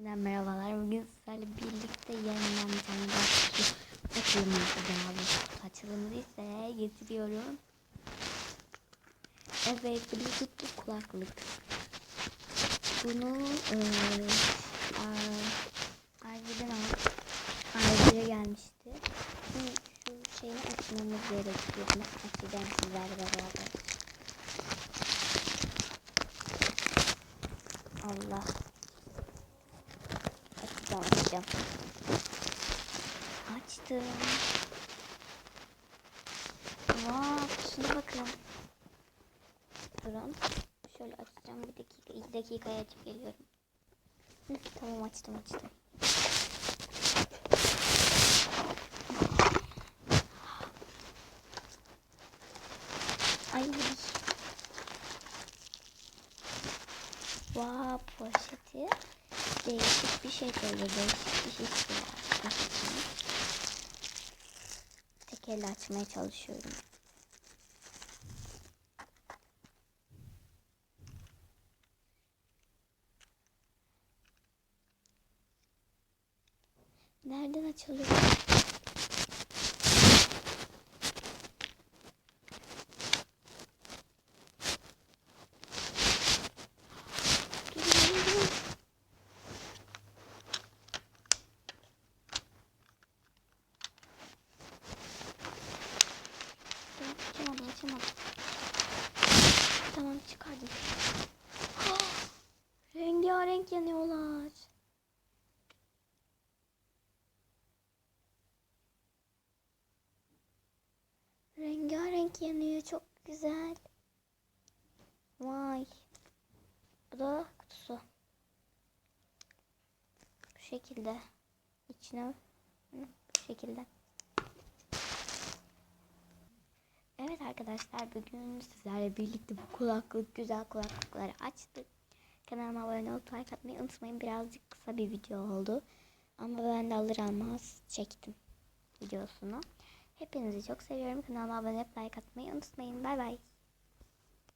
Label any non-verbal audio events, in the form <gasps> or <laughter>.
Yeniden merhabalar. Bugün sizlerle birlikte yeniden bir tane daha kutu açılımı yapacağız. Kutu açılımı ise getiriyorum. Evet, Bluetooth kulaklık. Bunu aldım. Arge'ye gelmişti. Şimdi şu şeyi açmamız gerekiyor. Açacağım sizlerle beraber. Allah. Açacağım. Açtım. Vaa şuna bakın. Durun. Şöyle açacağım bir dakika. iki dakikaya açıp geliyorum. Hı, tamam açtım açtım. Ay. Vaa poşeti. Değişik bir şey böyle değişik bir şey çıkıyor. Poşetini. Tek elle açmaya çalışıyorum. Nereden açılıyor? Açamadım açamadım. Tamam çıkardım. <gasps> Rengarenk yanıyorlar. Rengarenk yanıyor çok güzel. Vay. Bu da kutusu. Bu şekilde. İçine bu şekilde. Evet arkadaşlar bugün sizlerle birlikte bu kulaklık güzel kulaklıkları açtık. Kanalıma abone olup like atmayı unutmayın. Birazcık kısa bir video oldu. Ama ben de alır almaz çektim videosunu. Hepinizi çok seviyorum. Kanalıma abone olup like atmayı unutmayın. Bay bay.